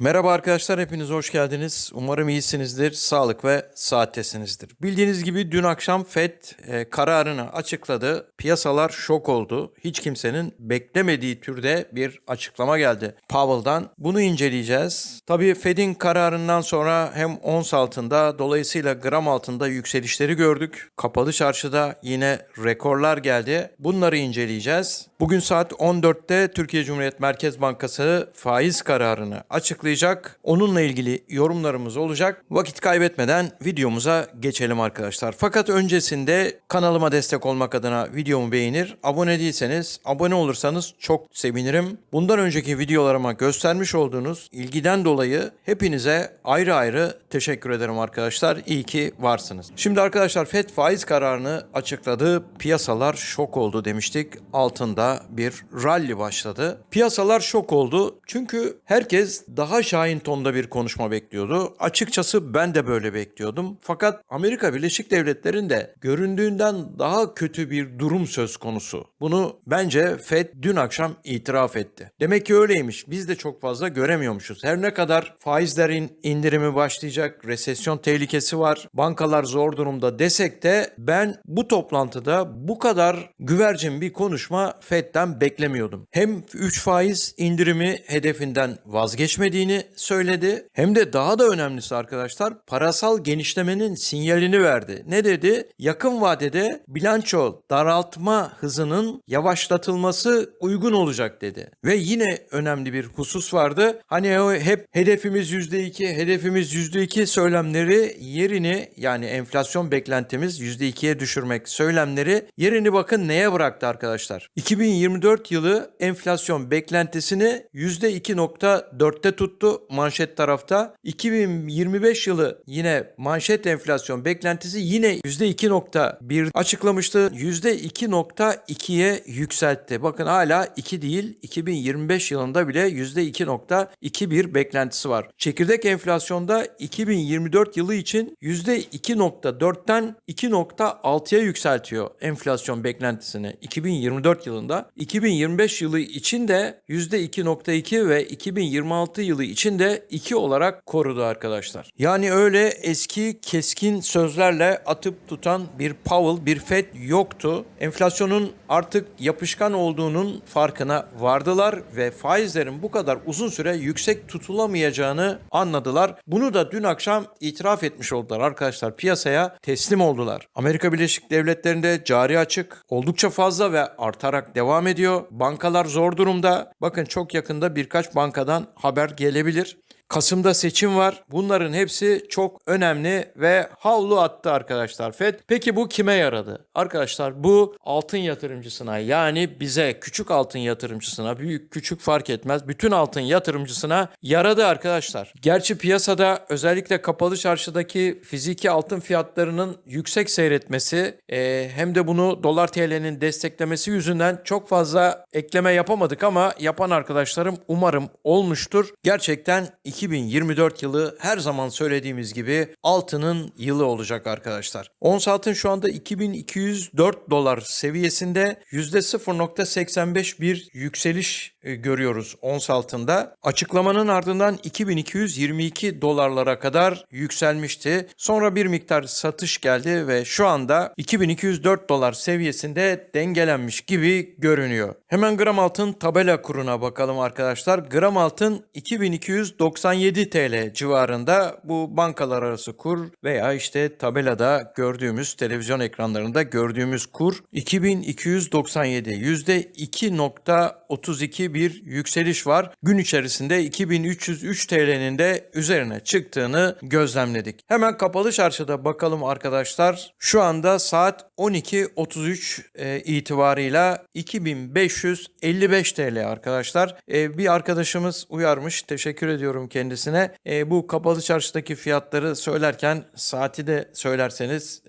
Merhaba arkadaşlar, hepiniz hoş geldiniz. Umarım iyisinizdir, sağlık ve saattesinizdir. Bildiğiniz gibi dün akşam FED e, kararını açıkladı. Piyasalar şok oldu. Hiç kimsenin beklemediği türde bir açıklama geldi Powell'dan. Bunu inceleyeceğiz. Tabii FED'in kararından sonra hem ons altında dolayısıyla gram altında yükselişleri gördük. Kapalı çarşıda yine rekorlar geldi. Bunları inceleyeceğiz. Bugün saat 14'te Türkiye Cumhuriyet Merkez Bankası faiz kararını açıklayacak. Onunla ilgili yorumlarımız olacak. Vakit kaybetmeden videomuza geçelim arkadaşlar. Fakat öncesinde kanalıma destek olmak adına videomu beğenir, abone değilseniz abone olursanız çok sevinirim. Bundan önceki videolarıma göstermiş olduğunuz ilgiden dolayı hepinize ayrı ayrı teşekkür ederim arkadaşlar. İyi ki varsınız. Şimdi arkadaşlar FED faiz kararını açıkladı. Piyasalar şok oldu demiştik. Altında bir rally başladı. Piyasalar şok oldu. Çünkü herkes daha şahin tonda bir konuşma bekliyordu. Açıkçası ben de böyle bekliyordum. Fakat Amerika Birleşik Devletleri'nde göründüğünden daha kötü bir durum söz konusu. Bunu bence Fed dün akşam itiraf etti. Demek ki öyleymiş. Biz de çok fazla göremiyormuşuz. Her ne kadar faizlerin indirimi başlayacak, resesyon tehlikesi var, bankalar zor durumda desek de ben bu toplantıda bu kadar güvercin bir konuşma Fed'den beklemiyordum. Hem 3 faiz indirimi hedefinden vazgeçmediğini söyledi hem de daha da önemlisi arkadaşlar parasal genişlemenin sinyalini verdi. Ne dedi? Yakın vadede bilanço daraltma hızının yavaşlatılması uygun olacak dedi. Ve yine önemli bir husus vardı. Hani o hep hedefimiz %2, hedefimiz %2 söylemleri yerini yani enflasyon beklentimiz %2'ye düşürmek söylemleri yerini bakın neye bıraktı arkadaşlar? 2024 yılı enflasyon beklentisini %2.4'te tuttu manşet tarafta. 2025 yılı yine manşet enflasyon beklentisi yine %2.1 açıklamıştı. %2.2'ye yükseltti. Bakın hala 2 değil 2025 yılında bile %2.21 beklentisi var. Çekirdek enflasyonda 2024 yılı için %2.4'ten 2.6'ya yükseltiyor enflasyon beklentisini 2024 yılında. 2025 yılı için de %2.2 ve 2026 yılı için de 2 olarak korudu arkadaşlar. Yani öyle eski keskin sözlerle atıp tutan bir Powell, bir Fed yoktu. Enflasyonun artık yapışkan olduğunun farkına vardılar ve faizlerin bu kadar uzun süre yüksek tutulamayacağını anladılar. Bunu da dün akşam itiraf etmiş oldular arkadaşlar. Piyasaya teslim oldular. Amerika Birleşik Devletleri'nde cari açık oldukça fazla ve artarak devam ediyor. Bankalar zor durumda. Bakın çok yakında birkaç bankadan haber gelebilir. Kasım'da seçim var. Bunların hepsi çok önemli ve havlu attı arkadaşlar FED. Peki bu kime yaradı? Arkadaşlar bu altın yatırımcısına yani bize küçük altın yatırımcısına büyük küçük fark etmez. Bütün altın yatırımcısına yaradı arkadaşlar. Gerçi piyasada özellikle kapalı çarşıdaki fiziki altın fiyatlarının yüksek seyretmesi e, hem de bunu dolar TL'nin desteklemesi yüzünden çok fazla ekleme yapamadık ama yapan arkadaşlarım umarım olmuştur. Gerçekten 2024 yılı her zaman söylediğimiz gibi altının yılı olacak arkadaşlar. Ons altın şu anda 2204 dolar seviyesinde %0.85 bir yükseliş görüyoruz ons altında. Açıklamanın ardından 2222 dolarlara kadar yükselmişti. Sonra bir miktar satış geldi ve şu anda 2204 dolar seviyesinde dengelenmiş gibi görünüyor. Hemen gram altın tabela kuruna bakalım arkadaşlar. Gram altın 2297 TL civarında bu bankalar arası kur veya işte tabelada gördüğümüz televizyon ekranlarında gördüğümüz kur 2297 %2.32 bir yükseliş var. Gün içerisinde 2303 TL'nin de üzerine çıktığını gözlemledik. Hemen kapalı çarşıda bakalım arkadaşlar. Şu anda saat 12.33 e, itibarıyla 2555 TL arkadaşlar. E, bir arkadaşımız uyarmış. Teşekkür ediyorum kendisine. E, bu kapalı çarşıdaki fiyatları söylerken saati de söylerseniz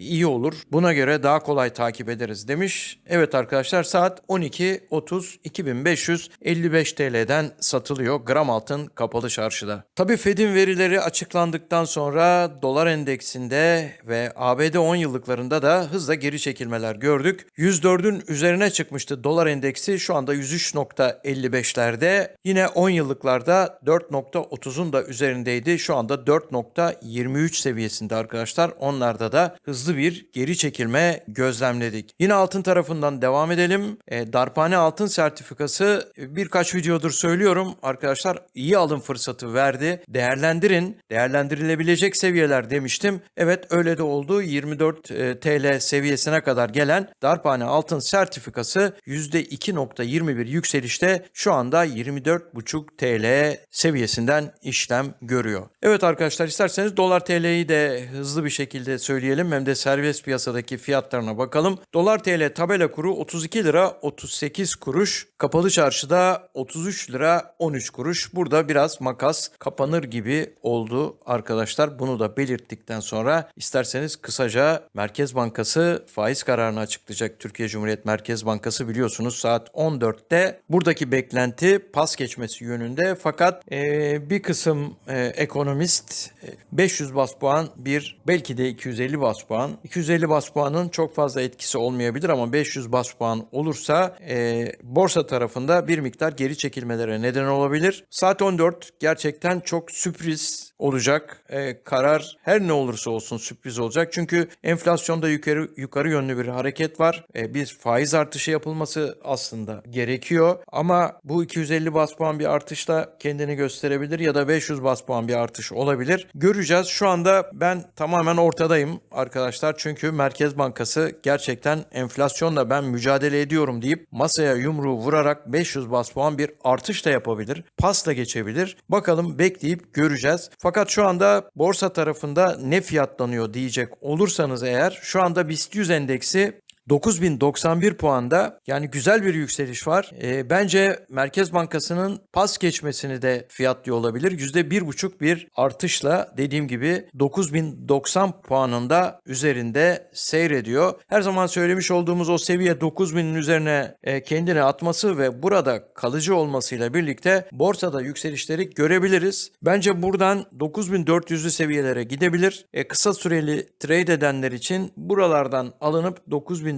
iyi olur. Buna göre daha kolay takip ederiz demiş. Evet arkadaşlar saat 12.30 2500 555 TL'den satılıyor gram altın kapalı çarşıda. Tabii Fed'in verileri açıklandıktan sonra dolar endeksinde ve ABD 10 yıllıklarında da hızla geri çekilmeler gördük. 104'ün üzerine çıkmıştı dolar endeksi şu anda 103.55'lerde. Yine 10 yıllıklarda 4.30'un da üzerindeydi. Şu anda 4.23 seviyesinde arkadaşlar. Onlarda da hızlı bir geri çekilme gözlemledik. Yine altın tarafından devam edelim. E, darphane altın sertifikası e, birkaç videodur söylüyorum. Arkadaşlar iyi alım fırsatı verdi. Değerlendirin. Değerlendirilebilecek seviyeler demiştim. Evet öyle de oldu. 24 e, TL seviyesine kadar gelen darphane altın sertifikası %2.21 yükselişte şu anda 24,5 TL seviyesinden işlem görüyor. Evet arkadaşlar isterseniz dolar TL'yi de hızlı bir şekilde söyleyelim hem de serbest piyasadaki fiyatlarına bakalım. Dolar TL tabela kuru 32 lira 38 kuruş. Kapalı çarşıda 33 lira 13 kuruş. Burada biraz makas kapanır gibi oldu arkadaşlar. Bunu da belirttikten sonra isterseniz kısaca Merkez Bankası faiz kararını açıklayacak. Türkiye Cumhuriyet Merkez Bankası biliyorsunuz saat 14'te buradaki beklenti pas geçmesi yönünde fakat eee, bir kısım eee, ekonomist eee, 500 bas puan bir belki de 250 bas puan 250 bas puanın çok fazla etkisi olmayabilir ama 500 bas puan olursa eee, borsa tarafında bir miktar geri çekilmelere neden olabilir. Saat 14 gerçekten çok sürpriz olacak. Eee, karar her ne olursa olsun sürpriz olacak. Çünkü enflasyonda yukarı yukarı yönlü bir hareket var. Eee, bir faiz artışı yapılması aslında gerekiyor. Ama bu 250 bas puan bir artışla kendini gösterebilir ya da 500 bas puan bir artış olabilir. Göreceğiz. Şu anda ben tamamen ortadayım arkadaşlar. Çünkü Merkez Bankası gerçekten enflasyonla ben mücadele ediyorum deyip masaya yumruğu vurarak 500 bas puan bir artış da yapabilir. Pasla geçebilir. Bakalım bekleyip göreceğiz. Fakat şu anda borsa tarafında ne fiyatlanıyor diyecek olursanız eğer şu anda BIST 100 endeksi 9091 puanda yani güzel bir yükseliş var. Ee, bence Merkez Bankası'nın pas geçmesini de fiyatlıyor olabilir. %1,5 bir artışla dediğim gibi 9090 puanında üzerinde seyrediyor. Her zaman söylemiş olduğumuz o seviye 9000'in üzerine e, kendini atması ve burada kalıcı olmasıyla birlikte borsada yükselişleri görebiliriz. Bence buradan 9400'lü seviyelere gidebilir. E, kısa süreli trade edenler için buralardan alınıp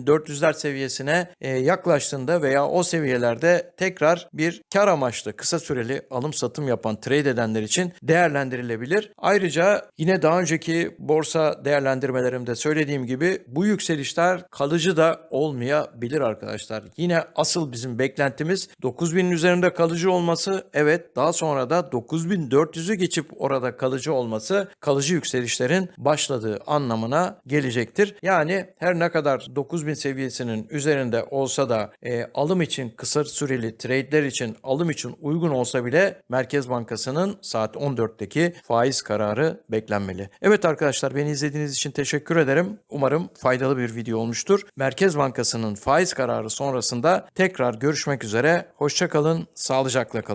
9400'ler seviyesine e, yaklaştığında veya o seviyelerde tekrar bir kar amaçlı kısa süreli alım satım yapan trade edenler için değerlendirilebilir. Ayrıca yine daha önceki borsa değerlendirmelerimde söylediğim gibi bu yükselişler kalıcı da olmayabilir arkadaşlar. Yine asıl bizim beklentimiz 9000'in üzerinde kalıcı olması. Evet daha sonra da 9400'ü geçip orada kalıcı olması kalıcı yükselişlerin başladığı anlamına gelecektir. Yani her ne kadar 9000 seviyesinin üzerinde olsa da e, alım için kısa süreli trade'ler için alım için uygun olsa bile Merkez Bankası'nın saat 14'teki faiz kararı beklenmeli. Evet arkadaşlar beni izlediğiniz için teşekkür ederim. Umarım faydalı bir video olmuştur. Merkez Bankası'nın faiz kararı sonrasında tekrar görüşmek üzere. Hoşçakalın, sağlıcakla kalın.